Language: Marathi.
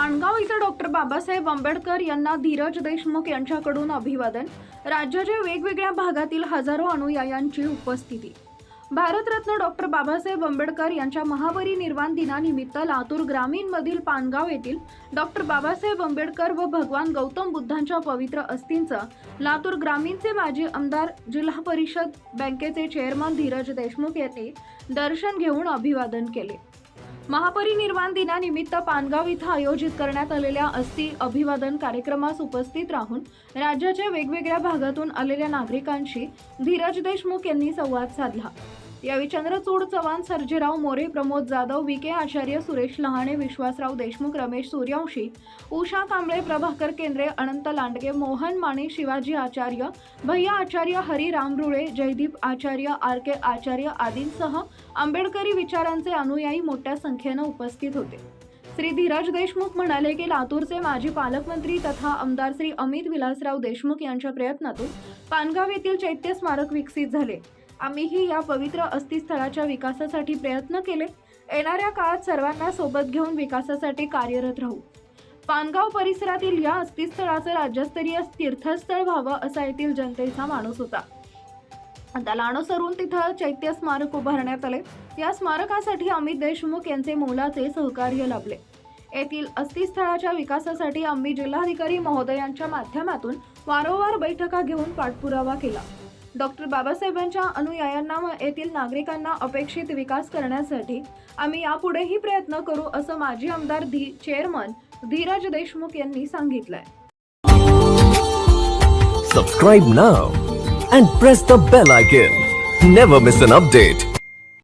पाणगाव इथं डॉक्टर बाबासाहेब आंबेडकर यांना धीरज देशमुख यांच्याकडून अभिवादन. राज्याच्या वेगवेगळ्या भागातील हजारो अनुयायांची उपस्थिती. भारतरत्न डॉक्टर बाबासाहेब आंबेडकर यांच्या महापरिनिर्वाण दिनानिमित्त लातूर ग्रामीणमधील पानगाव येथील डॉक्टर बाबासाहेब आंबेडकर व भगवान गौतम बुद्धांच्या पवित्र अस्थींचं लातूर ग्रामीणचे माजी आमदार जिल्हा परिषद बँकेचे चेअरमन धीरज देशमुख यांनी दर्शन घेऊन अभिवादन केले. महापरिनिर्वाण दिनानिमित्त पानगाव इथं आयोजित करण्यात आलेल्या अस्थि अभिवादन कार्यक्रमास उपस्थित राहून राज्याच्या वेगवेगळ्या भागातून आलेल्या नागरिकांशी धीरज देशमुख यांनी संवाद साधला. यावेळी चंद्रचूड चव्हाण सर्जेराव मोरे प्रमोद जाधव विके आचार्य सुरेश लहाणे विश्वासराव देशमुख रमेश सूर्यवंशी उषा कांबळे प्रभाकर केंद्रे अनंत लांडगे मोहन माने शिवाजी आचार्य भैया आचार्य हरी रामरुळे जयदीप आचार्य आर. के. आचार्य आदींसह आंबेडकरी विचारांचे अनुयायी मोठ्या संख्येनं उपस्थित होते. श्री धीरज देशमुख म्हणाले की लातूरचे माजी पालकमंत्री तथा आमदार श्री अमित विलासराव देशमुख यांच्या प्रयत्नातून पानगाव येथील चैत्य स्मारक विकसित झाले. आम्हीही या पवित्र अस्थिस्थळाच्या विकासासाठी प्रयत्न केले. येणाऱ्या काळात सर्वांना सोबत घेऊन विकासासाठी कार्यरत राहू. पानगाव परिसरातील या अस्थिस्थळाचं राज्यस्तरीय तीर्थस्थळ व्हावं असा येथील जनतेचा माणूस होता. त्याला सरून तिथं चैत्य स्मारक उभारण्यात आले. या स्मारकासाठी अमित देशमुख यांचे मोलाचे सहकार्य लाभले. येथील अस्थिस्थळाच्या विकासासाठी आम्ही जिल्हाधिकारी महोदयांच्या माध्यमातून वारंवार बैठका घेऊन पाठपुरावा केला. डॉक्टर बाबासाहेबांच्या अनुयायांना व येथील नागरिकांना अपेक्षित विकास करण्यासाठी आम्ही यापुढेही प्रयत्न करू असं माजी आमदार धी चेअरमन धीरज देशमुख यांनी सांगितलंय. Subscribe now and press the bell icon never miss an update